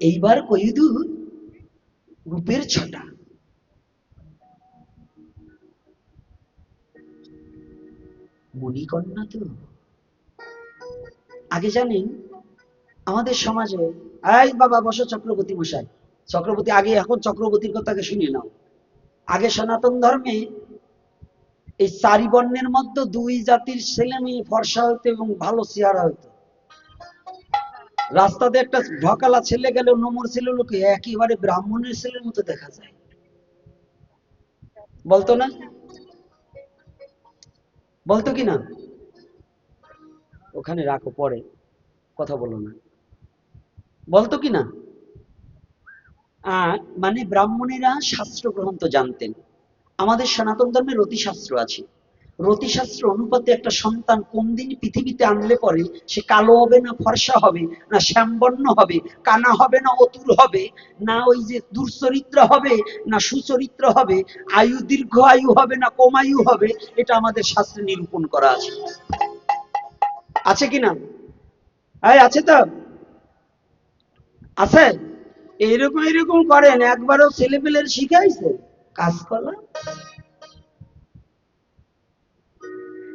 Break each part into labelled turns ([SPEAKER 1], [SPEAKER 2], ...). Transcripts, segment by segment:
[SPEAKER 1] এইবার কইদু রূপের ছটা। মণিকন্যা তো। আগে জানেন, আমাদের সমাজে, এই বাবা, বসো চক্রবর্তী মশাই। চক্রবর্তী, আগে, এখন চক্রবর্তীর কথাকে শুনে নাও। আগে সনাতন ধর্মে এই চারি বর্ণের মধ্যে দুই জাতির ছেলে মেয়ে ফর্সা হইতো এবং ভালো চেহারা হইতো। রাস্তাতে একটা ঢকালা ছেলে গেলে নমর ছিল লোকে একেবারে ব্রাহ্মণের ছেলের মতো দেখা যায়। বলতো না? বলতো কি না? ওখানে রাখো, পরে কথা বলো না। বলতো কি না? মানে ব্রাহ্মণেরা শাস্ত্র গ্রন্থ জানতেন। আমাদের সনাতন ধর্মে রতিশাস্ত্র আছে। রতিশাস্ত্র অনুপাতে একটা সন্তান কোন দিন পৃথিবীতে আনলে পরে সে কালো হবে না ফর্সা হবে, না শ্যামবর্ণ হবে, কানা হবে না অতুর হবে, না ওই যে দুর্চরিত্র হবে, না সুচরিত্র হবে, আয়ু দীর্ঘ আয়ু হবে, না কম আয়ু হবে, এটা আমাদের শাস্ত্রে নিরূপণ করা আছে। আছে কি না? এই আছে তো? আছে? এইরকম এরকম করেন, একবারও ছেলে পেলের শিখাইছে? কাজ করা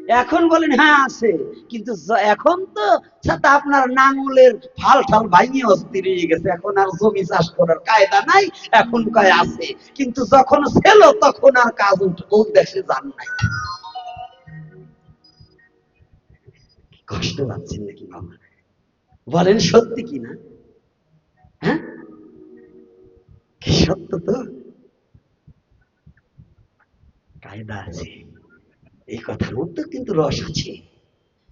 [SPEAKER 1] এখন বলেন হ্যাঁ আছে। কিন্তু এখন তো সাথে আপনার নাঙ্গলের ফাল ঠাল ভাঙিয়ে অস্থির হয়ে গেছে। এখন আর জমি চাষ করার কায়দা নাই, এখন কয় আছে। কিন্তু যখন ছিল, তখন আর কাজ দেশে যান নাই। কষ্ট পাচ্ছেন নাকি বাবা? বলেন সত্যি কি না? হ্যাঁ? কি সত্য তো? কায়দা আছে। এই কথার মধ্যে কিন্তু রস আছে।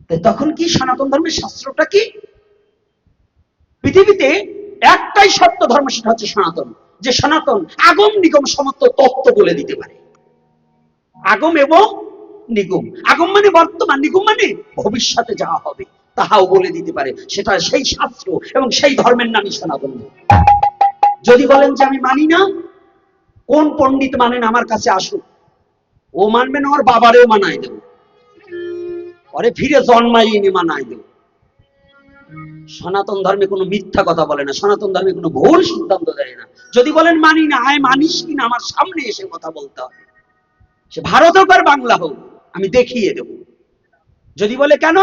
[SPEAKER 1] তাই তখন কি সনাতন ধর্মের শাস্ত্রটা কি? পৃথিবীতে একটাই সত্য ধর্ম, সেটা হচ্ছে সনাতন, যে সনাতন আগম নিগম সমস্ত তত্ত্ব বলে দিতে পারে। আগম এবং নিগম। আগম মানে বর্তমান, নিগম মানে ভবিষ্যতে যাওয়া হবে, তাহাও বলে দিতে পারে। সেটা সেই শাস্ত্র এবং সেই ধর্মের নামই সনাতন। যদি বলেন যে আমি মানি না, কোন পণ্ডিত মানেন আমার কাছে আসুক? ও মানবে না, ওর বাবারেও মানাই দেব। পরে ফিরে জন্মাইনি মানাই দেব। সনাতন ধর্মে কোনো মিথ্যা কথা বলে না, সনাতন ধর্মে কোনো ভুল সিদ্ধান্ত দেয় না। যদি বলেন, মানি না, আয়, মানিস কিনা আমার সামনে এসে কথা বলতে হবে। সে ভারত হোক আর বাংলা হোক, আমি দেখিয়ে দেব। যদি বলে, কেন?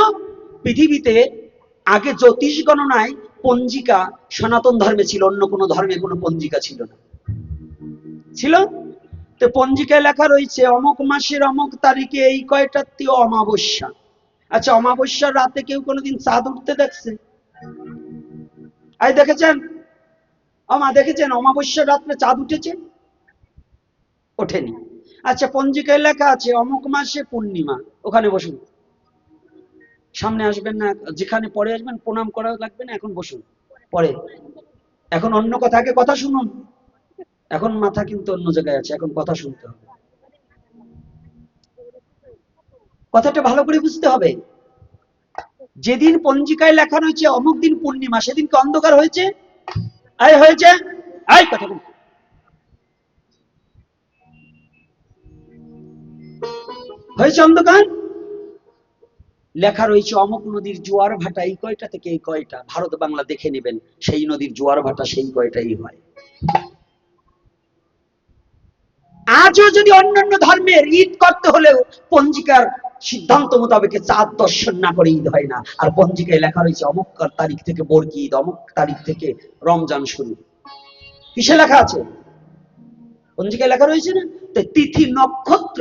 [SPEAKER 1] পৃথিবীতে আগে জ্যোতিষ গণনায় পঞ্জিকা সনাতন ধর্মে ছিল, অন্য কোনো ধর্মে কোনো পঞ্জিকা ছিল না। ছিল? তো পঞ্জিকায় লেখা রয়েছে, অমুক মাসের অমুক তারিখে এই কয়টার কয়টাতে অমাবস্যা? আচ্ছা অমাবস্যার রাতে কেউ কোনোদিন চাঁদ উঠতে দেখছে? আই, দেখেছেন? আমা দেখেছেন? অমাবস্যার রাত্রে চাঁদ উঠেছে? ওঠেনি। আচ্ছা পঞ্জিকায় লেখা আছে, অমুক মাসে পূর্ণিমা। ওখানে বসুন। সামনে আসবেন না, যেখানে পরে আসবেন, প্রণাম করা লাগবে না, এখন বসুন। পরে। এখন অন্য কথা আগে কথা শুনুন। এখন মাথা কিন্তু অন্য জায়গায় আছে, এখন কথা শুনতে হবে। কথাটা ভালো করে বুঝতে হবে। যেদিন পঞ্জিকায় লেখা রয়েছে, অমুক দিন পূর্ণিমা সেদিন কি অন্ধকার হয়েছে। আয় হয়েছে। আয়, কথা বল। হয়েছে অন্ধকার? লেখা রয়েছে, অমুক নদীর জোয়ার ভাটা এই কয়টা থেকে এই কয়টা? ভারত বাংলা দেখে নেবেন, সেই নদীর জোয়ার ভাটা সেই কয়টাই হয়। আজও যদি অন্যান্য ধর্মের ঈদ করতে হলেও পঞ্জিকার সিদ্ধান্ত মোতাবেক চাঁদ দর্শন না করে ঈদ হয় না। আর পঞ্জিকায় লেখা রয়েছে, অমুক তারিখ থেকে বর্গি ঈদ, অমুক তারিখ থেকে রমজান শুরু। কিসে লেখা আছে? পঞ্জিকায় লেখা রয়েছে না? তো তিথি নক্ষত্র,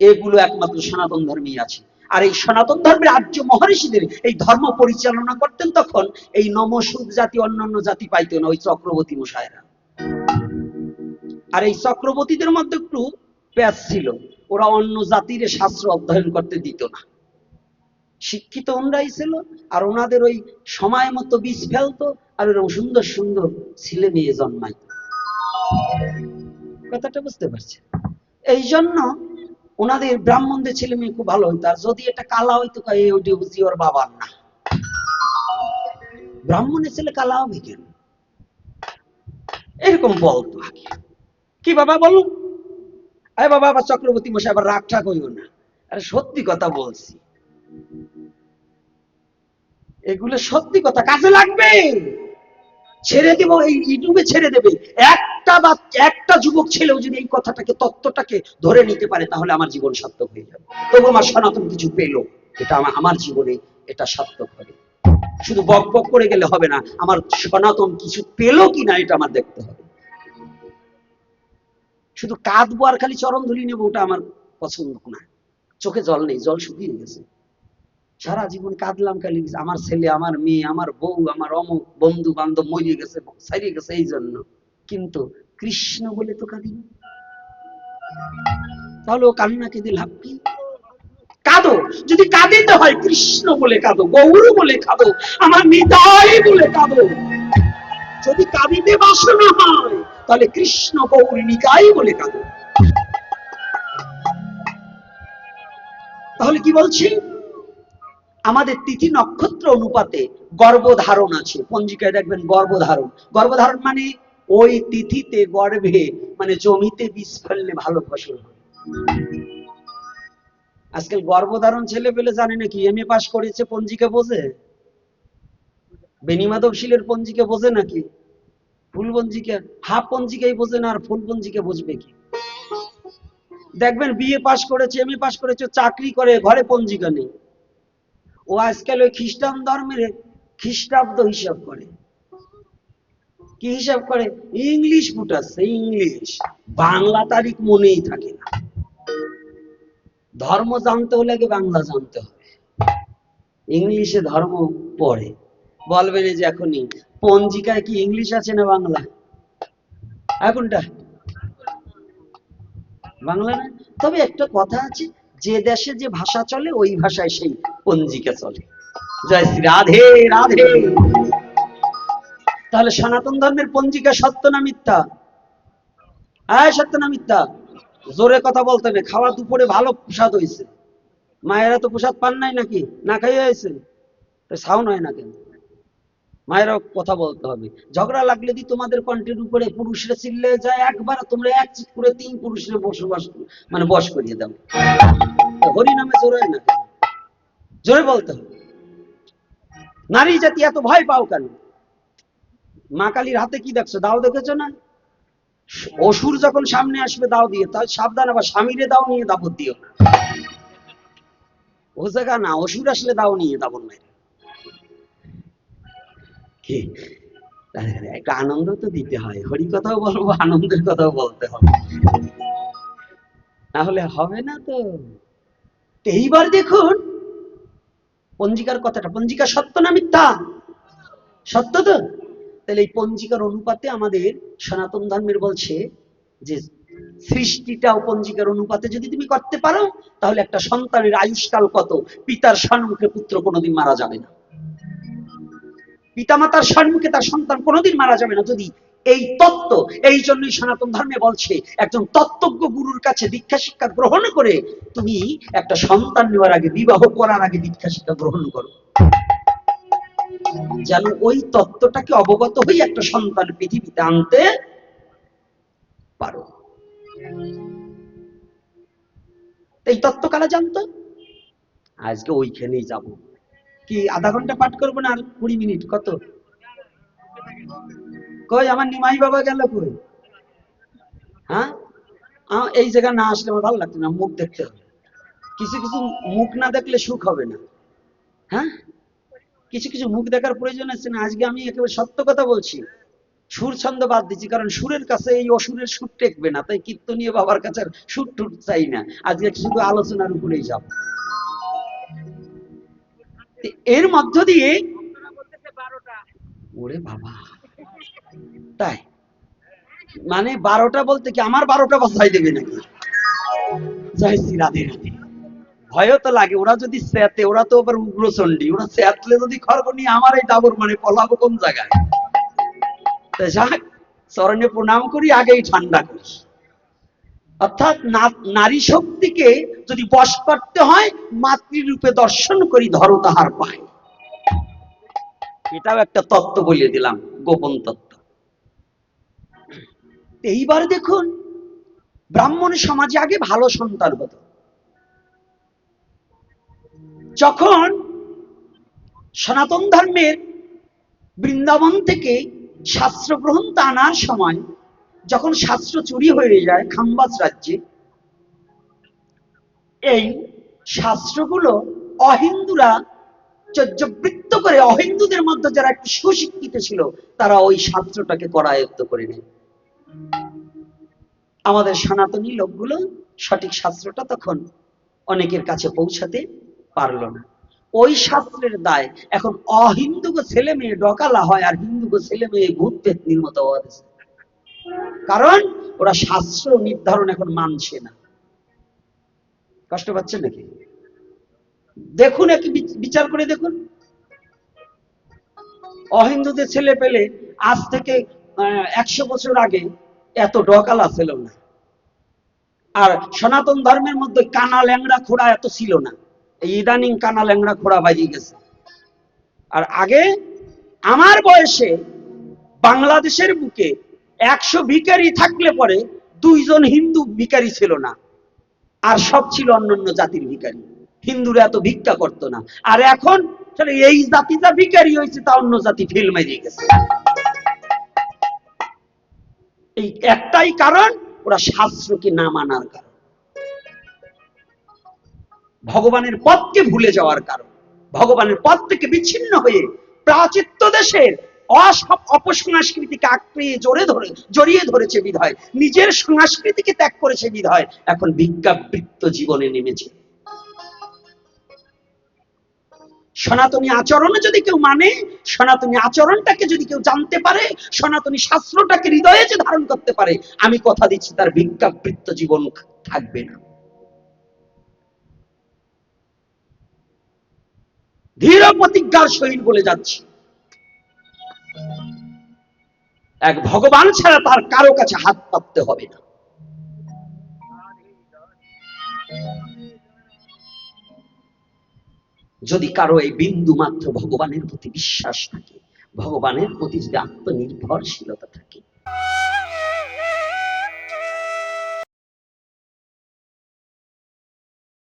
[SPEAKER 1] এগুলো একমাত্র সনাতন ধর্মেই আছে। আর এই সনাতন ধর্মের আর্য মহর্ষিদের এই ধর্ম পরিচালনা করতেন তখন এই নমসুদ জাতি অন্যান্য জাতি পাইতো না, ওই চক্রবর্তী মশায়েরা। আর এই চক্রবর্তীদের মধ্যে একটু প্যাচ ছিল। ওরা অন্য জাতির শাস্ত্র অধ্যয়ন করতে দিত না। শিক্ষিত ওনরাই ছিল, আর ওনাদের ওই সময় মতো বীজ ফেলতো, আর ওরকম সুন্দর সুন্দর ছেলে মেয়ে জন্মায়। কথাটা বুঝতে পারছে। এই জন্য ওনাদের ব্রাহ্মণদের ছেলে মেয়ে খুব ভালো হইতো, আর যদি এটা কালা হইতো বুঝি ওর বাবার না। ব্রাহ্মণের ছেলে কালা হবে কেন? এরকম বলতো আগে কি বাবা বলুন? আরে বাবা, আবার চক্রবর্তী মশাই আবার রাগ ঠাক হইও না। আরে সত্যি কথা বলছি। এগুলো সত্যি কথা কাজে লাগবে। ছেড়ে দেব, এই ইউটিউবে ছেড়ে দেবে। একটা বা, একটা যুবক ছেলেও যদি এই কথাটাকে, তত্ত্বটাকে ধরে নিতে পারে, তাহলে আমার জীবন সার্থক হয়ে যাবে। তবু আমার সনাতন কিছু পেল, এটা আমার আমার জীবনে এটা সার্থক হবে। শুধু বক বক করে গেলে হবে না, আমার সনাতন কিছু পেল কিনা, এটা আমার দেখতে হবে। শুধু কাঁদবো আর খালি চরণ ধুলি নেব ওটা আমার পছন্দ না। চোখে জল নেই, জল শুকিয়ে গেছে। সারা জীবন কাঁদলাম খালি, আমার ছেলে, আমার মেয়ে, আমার বউ, আমার অমুক বন্ধু বান্ধব মরিয়ে গেছে সারিয়ে গেছে এই জন্য। কিন্তু কৃষ্ণ বলে তো কাঁদি তাহলে ও কান্না কেঁদে লাভ কি? কাঁদো, যদি কাঁদিতে হয় কৃষ্ণ বলে কাঁদো, গৌর বলে কাঁদো, আমার নিতাই বলে কাঁদো। যদি কাঁদিতে বাসনা হয় তাহলে কৃষ্ণ গৌর বলে কাঁদো। তাহলে কি বলছি? আমাদের তিথি নক্ষত্র অনুপাতে গর্ভধারণ আছে। পঞ্জিকায় দেখবেন গর্ভধারণ। গর্ভধারণ মানে ওই তিথিতে গর্ভে মানে জমিতে বীজ ফেললে ভালো ফসল হয়। আজকাল গর্ভধারণ ছেলে পেলে জানে নাকি এম এ পাশ করেছে পঞ্জিকা বোঝে? বেনিমাধবশীলের পঞ্জিকা বোঝে নাকি? ফুল পঞ্জিকা হাফ পঞ্জিকাই বোঝে না, আর ফুল পঞ্জিকা বুঝবে কি? দেখবেন বিএ পাশ করেছে এম এ পাশ করেছে, চাকরি করে, ঘরে পঞ্জিকা নেই। ও আজকাল ওই খ্রিস্টান ধর্মের খ্রিস্টাব্দ হিসাব করে। কি হিসাব করে? English ফুটাচ্ছে, English. বাংলা তারিখ মনেই থাকে না। ধর্ম জানতে হলে আগে বাংলা জানতে হবে। ইংলিশে ধর্ম পড়ে। বলবেন যে এখনই পঞ্জিকায় কি ইংলিশ আছে না বাংলা? এখনটা বাংলা না? তবে একটা কথা আছে, যে দেশে যে ভাষা চলে, ওই ভাষায় সেই পঞ্জিকা চলে। জয় শ্রী রাধে রাধে। তাহলে সনাতন ধর্মের পঞ্জিকা সত্য না মিথ্যা? হ্যাঁ সত্য না মিথ্যা? জোরে কথা বলতে না খাওয়া দুপুরে ভালো প্রসাদ হয়েছে। মায়েরা তো প্রসাদ পান নাই নাকি? না খাইয়ে হয়েছে? তো সাউন্ড হয় না কেন? মায়েরাও কথা বলতে হবে। ঝগড়া লাগলে দি তোমাদের কণ্ঠের উপরে পুরুষরা চিল্লে যায়, একবার তোমরা এক চিৎ করে তিন পুরুষরা বসবাস মানে বস করিয়ে দাও। হরি নামে জোরে না জোরে বলতে হবে। নারী জাতি এত ভয় পাও কেন? মা কালীর হাতে কি দেখছ? দাও দেখেছ না? অসুর যখন সামনে আসবে, দাও দিয়ে। তাহলে সাবধান আবার স্বামীরে দাও, নিয়ে দাবত দিও না। ও জায়গা না? অসুর আসলে দাও, নিয়ে দাবন মেরে একটা আনন্দ তো দিতে হয়। হরি কথাও বলব, আনন্দের কথাও বলতে হবে। তাহলে হবে না তো। তো এইবার দেখুন, পঞ্জিকার কথাটা। পঞ্জিকা সত্য না মিথ্যা? সত্য তো? তাহলে এই পঞ্জিকার অনুপাতে আমাদের সনাতন ধর্মের বলছে যে সৃষ্টিটাও পঞ্জিকার অনুপাতে যদি তুমি করতে পারো, তাহলে একটা সন্তানের আয়ুষ্কাল কত? পিতার সম্মুখে পুত্র কোনোদিন মারা যাবে না। পিতামাতার সম্মুখে তার সন্তান কোনোদিন মারা যাবে না। যদি এই তত্ত্ব, এই জন্যই সনাতন ধর্মে বলছে, একজন তত্ত্বজ্ঞ গুরুর কাছে দীক্ষা শিক্ষা গ্রহণ করে তুমি একটা সন্তান নেওয়ার আগে, বিবাহ করার আগে দীক্ষা শিক্ষা গ্রহণ করো। যেন ওই তত্ত্বটাকে অবগত হয়ে একটা সন্তান পৃথিবীতে আনতে পারো। এই তত্ত্ব কারা জানতো? আজকে ওইখানেই যাব। কি, আধা ঘণ্টা পাঠ করব না আর কুড়ি মিনিট? কত? কই, আমার নিমাই বাবা গেল কই? হ্যাঁ? এই জায়গা না আসলে আমার ভালো লাগতো না, মুখ দেখতে হবে। কিছু কিছু মুখ না দেখলে সুখ হবে না। হ্যাঁ? কিছু কিছু মুখ দেখার প্রয়োজন আছে না, আজকে আমি একেবারে সত্য কথা বলছি। সুর ছন্দ বাদ দিচ্ছি কারণ সুরের কাছে এই অসুরের সুর টেকবে না, তাই কীর্তনীয় বাবার কাছে সুর টুর চাই না। আজকে শুধু আলোচনার উপরেই যাব। এর মধ্য দিয়ে ওরে বাবা। তাই? মানে বারোটা বলতে কি আমার বারোটা বাজাই দেবে নাকি? ভয়ও তো লাগে, ওরা যদি স্যাতে, ওরা তো আবার উগ্রচণ্ডী। ওরা স্যাতলে যদি খর্ব নিয়ে আমার এই দাবর মানে পলাবো কোন জায়গায়? যাক চরণে প্রণাম করি, আগেই ঠান্ডা করি। অর্থাৎ নারী শক্তিকে যদি বশ করতে হয়, মাতৃরূপে দর্শন করি, ধরো তাহার পায়। এটাও একটা তত্ত্ব বলে দিলাম, গোপন তত্ত্ব। এইবার দেখুন, ব্রাহ্মণ সমাজে আগে ভালো সন্তান হতো। যখন সনাতন ধর্মের বৃন্দাবন থেকে শাস্ত্র গ্রন্থ আনার সময় যখন শাস্ত্র চুরি হয়ে যায় খাম্বাজ রাজ্যে, এই শাস্ত্রগুলো অহিন্দুরা চর্যবৃত্ত করে অহিন্দুদের মধ্যে যারা একটু সুশিক্ষিত ছিল, তারা ওই শাস্ত্রটাকে করায়ত্ত করে নেয়। আমাদের সনাতনী লোকগুলো সঠিক শাস্ত্রটা তখন অনেকের কাছে পৌঁছাতে পারল না। ওই শাস্ত্রের দায়। এখন অহিন্দুগো ছেলে মেয়ে ডকালা হয় আর হিন্দুগো ছেলে মেয়ে ভূত পেত নির্মত হওয়া। কারণ ওরা শাস্ত্র নির্ধারণ এখন মানছে না। কষ্ট পাচ্ছেন নাকি? দেখুন একই বিচার করে দেখুন। অহিন্দুদের ছেলে পেলে আজ থেকে একশো বছর আগে এত ডকালা ছিল না। আর সনাতন ধর্মের মধ্যে কানা ল্যাংড়া খোড়া এত ছিল না। ইদানিং কানা ল্যাংড়া খোড়া বাজিয়ে গেছে। আর আগে আমার বয়সে বাংলাদেশের বুকে একশো ভিখারি থাকলে পরে দুইজন হিন্দু ভিখারি ছিল না। আর সব ছিল অন্যান্য জাতির ভিখারি। হিন্দুরা এত ভিক্ষা করতো না। আর এখন এই জাতিটা ভিখারি হয়েছে, তা অন্য জাতি ফেল মারিয়ে গেছে। এই একটাই কারণ, ওরা শাস্ত্রকে না মানার কারণ। ভগবানের পথকে ভুলে যাওয়ার কারণ। ভগবানের পথ থেকে বিচ্ছিন্ন হয়ে প্রাচিত্য দেশের অসব অপসংস্কৃতিকে আঁকড়ে জোরে ধরে, জড়িয়ে ধরেছে বিধায়। নিজের সংস্কৃতিকে ত্যাগ করেছে বিধায়। এখন বিজ্ঞাবৃত্ত জীবনে নেমেছে। সনাতনী আচরণ যদি কেউ মানে সনাতনী আচরণটাকে যদি কেউ জানতে পারে, সনাতনী শাস্ত্রটাকে হৃদয়ে যে ধারণ করতে পারে, আমি কথা দিচ্ছি, তার বিজ্ঞাবৃত্ত জীবন থাকবে না। ধীর প্রতিজ্ঞার সহিত বলে যাচ্ছি। এক ভগবান ছাড়া তার কারও কাছে হাত পাততে হবে না। যদি কারও এই বিন্দু মাত্র ভগবানের প্রতি বিশ্বাস থাকে, ভগবানের প্রতি যদি আত্মনির্ভরশীলতা থাকে